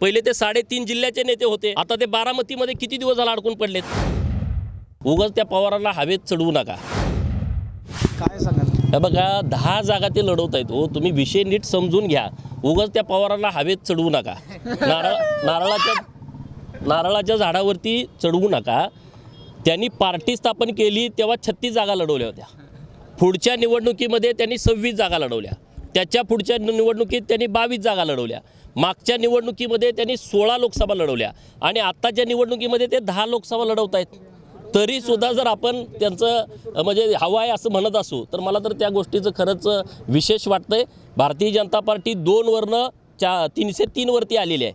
पहिले ते साडेतीन जिल्ह्याचे नेते होते. आता ते बारामतीमध्ये किती दिवस झाला अडकून पडलेत? उगाच त्या पवारांना हवेत चढवू नका. काय सांगाल? हे बघा दहा जागा ते लढवत आहेत हो. तुम्ही विषय नीट समजून घ्या. उगाच त्या पवारांना हवेत चढवू नका. नारळ नारळाच्या नारळाच्या झाडावरती चढवू नका. त्यांनी पार्टी स्थापन केली तेव्हा छत्तीस जागा लढवल्या होत्या. पुढच्या निवडणुकीमध्ये त्यांनी सव्वीस जागा लढवल्या. त्याच्या पुढच्या निवडणुकीत त्यांनी बावीस जागा लढवल्या. मागच्या निवडणुकीमध्ये त्यांनी सोळा लोकसभा लढवल्या. आणि आत्ताच्या निवडणुकीमध्ये ते दहा लोकसभा लढवत आहेत तरी सुद्धा जर आपण त्यांचं म्हणजे हवं आहे असं म्हणत असू तर मला तर त्या गोष्टीचं खरंच विशेष विशेष वाटतंय. भारतीय जनता पार्टी दोनवरनं चा तीनशे तीनवरती आलेली आहे.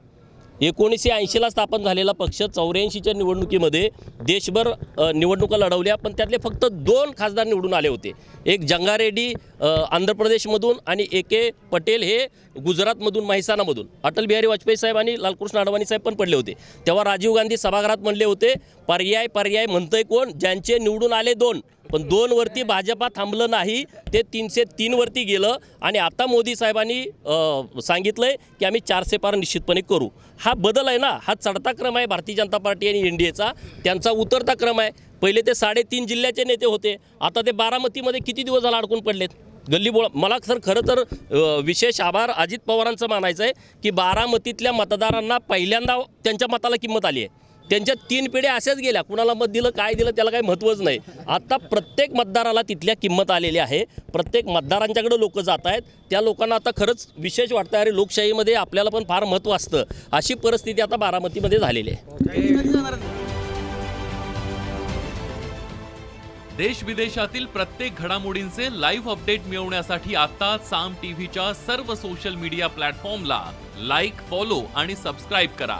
एकोणीसशे ऐंशीला स्थापन झालेला पक्ष चौऱ्याऐंशीच्या निवडणुकीमध्ये देशभर निवडणुका लढवल्या पण त्यातले फक्त दोन खासदार निवडून आले होते. एक जंगारेड्डी आंध्र प्रदेशमधून आणि ए के पटेल हे गुजरातमधून महिसानामधून. अटल बिहारी वाजपेयी साहेब आणि लालकृष्ण अडवाणी साहेब पण पडले होते. तेव्हा राजीव गांधी सभागृहात म्हणले होते पर्याय पर्याय म्हणतंय कोण? ज्यांचे निवडून आले दोन. पण दोनवरती भाजपा थांबलं नाही ते तीनशे तीनवरती गेलं आणि आता मोदी साहेबांनी सांगितलं आहे की आम्ही चारशे पार निश्चितपणे करू. हा बदल आहे ना हा चढता क्रम आहे भारतीय जनता पार्टी आणि एन डी एचा. त्यांचा उतरता क्रम आहे. पहिले ते साडेतीन जिल्ह्याचे नेते होते. आता ते बारामतीमध्ये किती दिवस झाला अडकून पडलेत? गल्ली बोळा मला सर खरं तर विशेष आभार अजित पवारांचं मानायचं आहे की बारामतीतल्या मतदारांना पहिल्यांदा त्यांच्या मताला किंमत आली आहे. त्यांच्या तीन पिढ्या अशाच गेल्या. कुणाला मत दिलं काय दिलं त्याला काही महत्त्वच नाही. आता प्रत्येक मतदाराला तिथल्या किंमत आलेली आहे. प्रत्येक मतदारांच्याकडे लोक जात आहेत. त्या लोकांना आता खरंच विशेष वाटतं अरे लोकशाहीमध्ये आपल्याला पण फार महत्त्व असतं. अशी परिस्थिती आता बारामतीमध्ये झालेली आहे. देश विदेशातील प्रत्येक घडामोडींचे लाईव्ह अपडेट मिळवण्यासाठी आता साम टीव्हीच्या सर्व सोशल मीडिया प्लॅटफॉर्मला लाईक फॉलो आणि सबस्क्राईब करा.